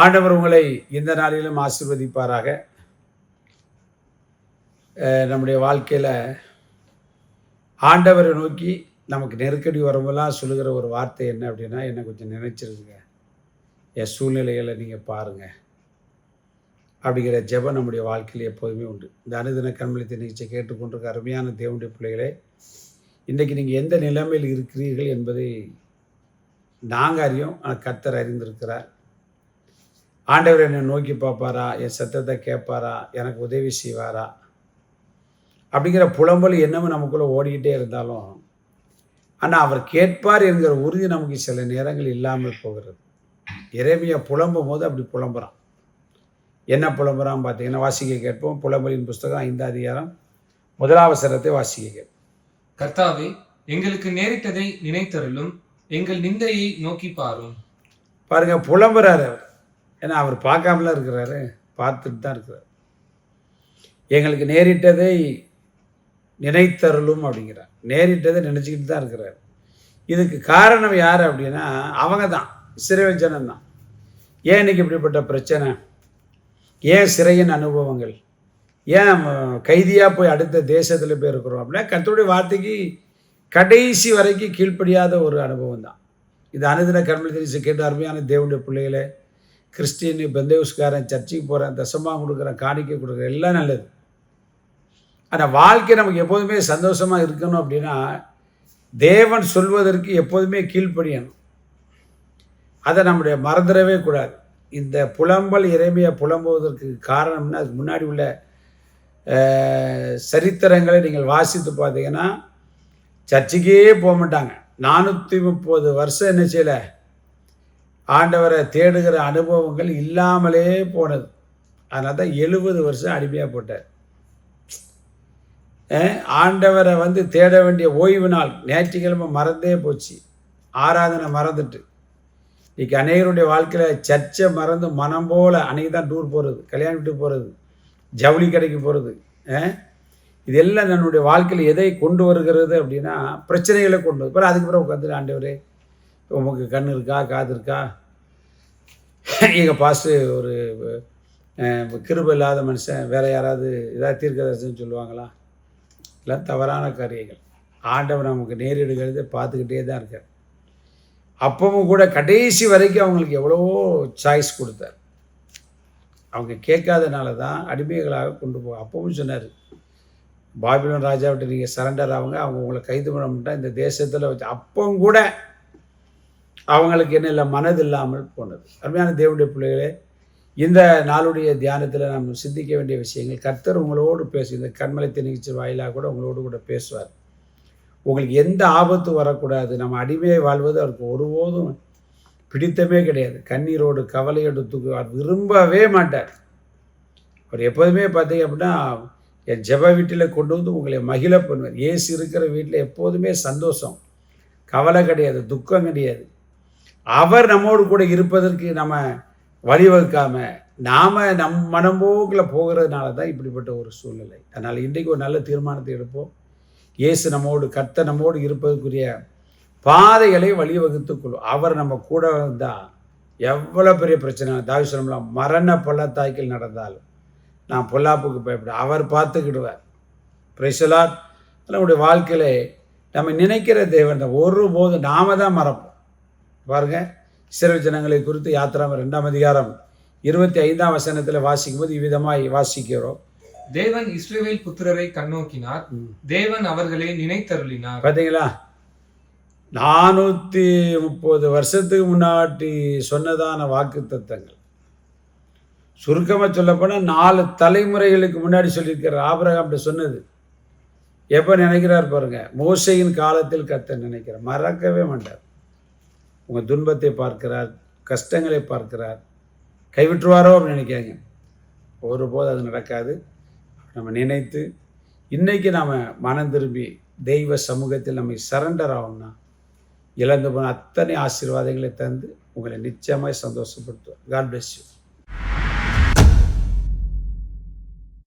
ஆண்டவர் உங்களை இந்த நாளிலும் ஆசிர்வதிப்பாராக. நம்முடைய வாழ்க்கையில் ஆண்டவரை நோக்கி நமக்கு நெருக்கடி வரும்போதெல்லாம் சொல்லுகிற ஒரு வார்த்தை என்ன அப்படின்னா என்னை கொஞ்சம் நினைச்சிருங்க. என் சூழ்நிலைகளை நீங்கள் பாருங்கள் அப்படிங்கிற ஜெபம் நம்முடைய வாழ்க்கையில் எப்போதுமே உண்டு. இந்த அனுதின கண்மொழி நிகழ்ச்சியை கேட்டுக்கொண்டிருக்க அருமையான தேவனுடைய பிள்ளைகளே இன்றைக்கி நீங்கள் எந்த நிலைமையில் இருக்கிறீர்கள் என்பதை நாங்கள் அறியோம். ஆனால் கர்த்தர் அறிந்திருக்கிறார். ஆண்டவர் என்னை நோக்கி பார்ப்பாரா? என் சத்தத்தை கேட்பாரா? எனக்கு உதவி செய்வாரா? அப்படிங்கிற புலம்பல் என்னமும் நமக்குள்ளே ஓடிக்கிட்டே இருந்தாலும் ஆனால் அவர் கேட்பார் என்கிற உறுதி நமக்கு சில நேரங்கள் இல்லாமல் போகிறது. இறைமையை புலம்பும் போது அப்படி புலம்புறான். என்ன புலம்புறான் பார்த்தீங்கன்னா வாசிக்க கேட்போம். புலம்பலின் புஸ்தகம் ஐந்தாம் அதிகாரம் முதலாவசரத்தை வாசிக்க கேட்போம். கர்த்தாவே எங்களுக்கு நேரிட்டதை நினைத்தருளும் எங்கள் நிந்தையை நோக்கி பாரும். பாருங்க புலம்புறாரு அவர். ஏன்னா அவர் பார்க்காமலாம் இருக்கிறாரு. பார்த்துட்டு தான் இருக்கிறார். எங்களுக்கு நேரிட்டதை நினைத்தருளும் அப்படிங்கிறார். நேரிட்டதை நினச்சிக்கிட்டு தான் இருக்கிறார். இதுக்கு காரணம் யார் அப்படின்னா அவங்க தான் சிறைவல் ஜனம் தான் ஏன் இன்னைக்கு இப்படிப்பட்ட பிரச்சனை? ஏன் சிறையின் அனுபவங்கள்? ஏன் கைதியாக போய் அடுத்த தேசத்தில் போய் இருக்கிறோம் அப்படின்னா கர்த்தருடைய வார்த்தைக்கு கடைசி வரைக்கும் கீழ்ப்படியாத ஒரு அனுபவம் தான் இது அனுதின கர்மல் தெரிவிச்சு கேட்டு அருமையான தேவனுடைய பிள்ளைகளே கிறிஸ்டின் பெந்தேவுஸ்காரன் சர்ச்சுக்கு போகிறேன் தசமாக கொடுக்குறேன் காணிக்கை கொடுக்குறேன் எல்லாம் நல்லது. ஆனால் வாழ்க்கை நமக்கு எப்போதுமே சந்தோஷமாக இருக்கணும் அப்படின்னா தேவன் சொல்வதற்கு எப்போதுமே கீழ்ப்படியணும். அதை நம்முடைய மறந்துடவே கூடாது. இந்த புலம்பல் இறைமையை புலம்புவதற்கு காரணம்னா அதுக்கு முன்னாடி உள்ள சரித்திரங்களை நீங்கள் வாசித்து பார்த்தீங்கன்னா சர்ச்சுக்கே போக மாட்டாங்க. நானூற்றி முப்பது வருஷம் என்ன செய்யலை? ஆண்டவரை தேடுகிற அனுபவங்கள் இல்லாமலே போனது. அதனால தான் எழுபது வருஷம் அடிமையாக போட்டார். ஆண்டவரை வந்து தேட வேண்டிய ஓய்வு நாள் ஞாயிற்றுக்கிழமை மறந்தே போச்சு. ஆராதனை மறந்துட்டு. இன்றைக்கி அநேகருடைய வாழ்க்கையில் சர்ச்சை மறந்து மனம் போல் அன்றைக்கி தான் டூர் போகிறது கல்யாணம் வீட்டுக்கு போகிறது ஜவுளி கடைக்கு போகிறது இதெல்லாம் நம்முடைய வாழ்க்கையில் எதை கொண்டு வருகிறது அப்படின்னா பிரச்சனைகளை கொண்டு வரும் அப்புறம் அதுக்கு பிறகு உட்காந்து ஆண்டவரே உமக்கு கண் இருக்கா காது இருக்கா? எங்கள் பாஸ்ட்டு ஒரு கிருப இல்லாத மனுஷன் வேற யாராவது ஏதாவது தீர்க்கதரிசனம் சொல்லுவாங்களா? எல்லாம் தவறான காரியங்கள். ஆண்டவர் நமக்கு நேரிடுகிறத பார்த்துக்கிட்டே தான் இருக்கார். அப்பவும் கூட கடைசி வரைக்கும் அவங்களுக்கு எவ்வளவோ சாய்ஸ் கொடுத்தார். அவங்க கேட்காதனால தான் அடிமைகளாக கொண்டு போ அப்பவும் சொன்னார் பாபிலோன் ராஜாவிட்ட நீங்கள் சரண்டர் ஆகுங்க அவங்க உங்களை கைது பண்ண மாட்டா இந்த தேசத்தில் வச்சு அப்பவும் கூட அவங்களுக்கு என்ன இல்லை மனது இல்லாமல் போனது. அருமையான தேவனுடைய பிள்ளைகளே இந்த நாளுடைய தியானத்தில் நாம் சிந்திக்க வேண்டிய விஷயங்கள் கர்த்தர் உங்களோடு பேசு இந்த கண்மலை நிகழ்ச்சி வாயிலாக கூட உங்களோடு கூட பேசுவார். உங்களுக்கு எந்த ஆபத்து வரக்கூடாது நம்ம அடிமையை வாழ்வது அவருக்கு ஒருபோதும் பிடித்தமே கிடையாது. கண்ணீரோடு கவலையோடு தூக்கு அவர் விரும்பவே மாட்டார். அவர் எப்போதுமே பார்த்தீங்க அப்படின்னா என் ஜெப வீட்டில் கொண்டு வந்து உங்களை மகிழ பண்ணுவார். ஏசு இருக்கிற வீட்டில் எப்போதுமே சந்தோஷம். கவலை கிடையாது துக்கம் கிடையாது. அவர் நம்மோடு கூட இருப்பதற்கு நம்ம வழிவகுக்காம நாம் நம் மனம்போக்கில் போகிறதுனால தான் இப்படிப்பட்ட ஒரு சூழ்நிலை. அதனால் இன்றைக்கு ஒரு நல்ல தீர்மானத்தை எடுப்போம். இயேசு நம்மோடு கர்த்த நம்மோடு இருப்பதற்குரிய பாதைகளை வழிவகுத்துக் கொள்ளும் அவர் நம்ம கூட இருந்தால் எவ்வளோ பெரிய பிரச்சனை? தாவி சொல்லலாம் மரண பள்ளத்தாய்க்கில் நடந்தாலும் நான் பொல்லாப்புக்கு பயப்பட அவர் பார்த்துக்கிடுவார். பிரைசலாட் நம்முடைய வாழ்க்கையில் நம்ம நினைக்கிற தேவன் தான். ஒருபோதும் நாம தான் மறப்போம். பாருங்க. இஸ்ரவேல் ஜனங்களை குறித்து யாத்திராம ரெண்டாம் அதிகாரம் இருபத்தி ஐந்தாம் வசனத்தில் வாசிக்கும் போது இவ்விதமாய் வாசிக்கிறோம். தேவன் இஸ்ரவேல் புத்திரரை கண்ணோக்கினார். தேவன் அவர்களை நினைத்தருளினார். பார்த்தீங்களா நானூற்றி முப்பது வருஷத்துக்கு முன்னாடி சொன்னதான வாக்கு தத்தங்கள் சுருக்கமாக சொல்லப்போனால் நாலு தலைமுறைகளுக்கு முன்னாடி சொல்லியிருக்கிற ஆபிரகாம்கிட்ட சொன்னது. எப்போ நினைக்கிறார் பாருங்க. மோசையின் காலத்தில் கத்த நினைக்கிறார். மறக்கவே மாட்டார். உங்கள் துன்பத்தை பார்க்கிறார் கஷ்டங்களை பார்க்கிறார் கைவிட்டுருவாரோ அப்படின்னு நினைக்காங்க ஒருபோது அது நடக்காது. நம்ம நினைத்து இன்றைக்கி நாம் மனம் திரும்பி தெய்வ சமூகத்தில் நம்மை சரண்டர் ஆகணும்னா இழந்து போன அத்தனை ஆசீர்வாதங்களை தந்து உங்களை நிச்சயமாக சந்தோஷப்படுத்துவார் காட் bless யூ